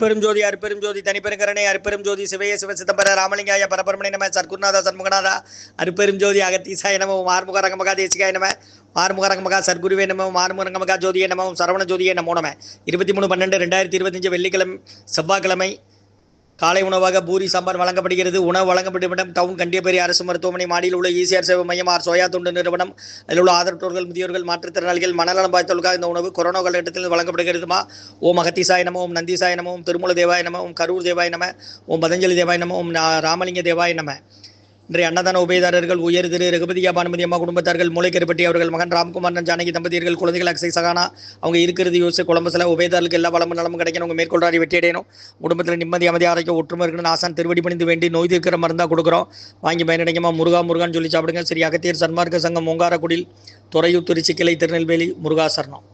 பெரும் ஜோதி ஜோதி தனிப்பெருங்கரணை அருப்பெரும் ஜோதி சிவய சிவ சிதம்பர ராமலிங்காய பரபரமணி நம சர்க்குருநாதா சண்முகநாதா அருப்பெரும் ஜோதி அகத்தீசாய நம மார்முக ரங்கமகா தேசிகாய நம மார்முக ரங்கமகா சர்க்குருவே நம மார்முக ரங்கமகா ஜோதியே நம சரவண ஜோதியே நமோ நம. இருபத்தி மூணு பன்னெண்டு ரெண்டாயிரத்தி இருபத்தஞ்சு வெள்ளிக்கிழமை செவ்வாய்க்கிழமை காலை உணவாக பூரி சாம்பார் வழங்கப்படுகிறது. உணவு வழங்கப்படும் இடம் டவுன் கண்டியப்பேரி அரசு மருத்துவமனை மாடியில் உள்ள ஈசிஆர் சேவை மையம் ஆர் சோயா தொண்டு நிறுவனம். அதில் உள்ள ஆதரவற்றோர்கள் முதியோர்கள் மாற்றுத்திறனாளிகள் மனநலம் பாய்த்தவர்களுக்காக இந்த உணவு கொரோனா காலகட்டத்தில் வழங்கப்படுகிறதுமா? ஓம் அகத்தீசாய நம ஓம் நந்தீசாய நம ஓம் திருமூல தேவாய நம ஓம் கரூர் தேவாய நம ஓம் பதஞ்சலி தேவாய நம ஓம் ராமலிங்க தேவாய நம. இன்றைய அன்னதான உபயதாரர்கள் உயர் திரு ரகுபதியா பானுமதி அம்மா குடும்பத்தார்கள் மூளைக்கருப்பட்டி அவர்கள் மகன் ராம்குமாரன் ஜானகி தம்பதியர்கள் குழந்தைகள் அக்ஷய் சகானா அவங்க இருக்கிறது யோசிச்சு குழம்புல உபயதாரர்களுக்கு எல்லா வளமும் நலமும் கிடைக்கணும். அவங்க மேற்கொள்றாரி வெற்றி அடையணும். குடும்பத்தில் நிம்மதி அமைதி ஆரோக்கியம் ஒற்றுமை இருக்கணும் ஆசான் திருவடி பணிந்து வேண்டி நோய் தீர்க்கிற மருந்தாக கொடுக்குறோம். வாங்கி பயனடைங்கம்மா. முருகா முருகான்னு சொல்லி சாப்பிடுங்க. சரி அகத்தியர் சன்மார்க்க சங்கம் ஓங்காரக்குடில் துறையூர் திருச்சி கிளை திருநெல்வேலி முருகா சரணம்.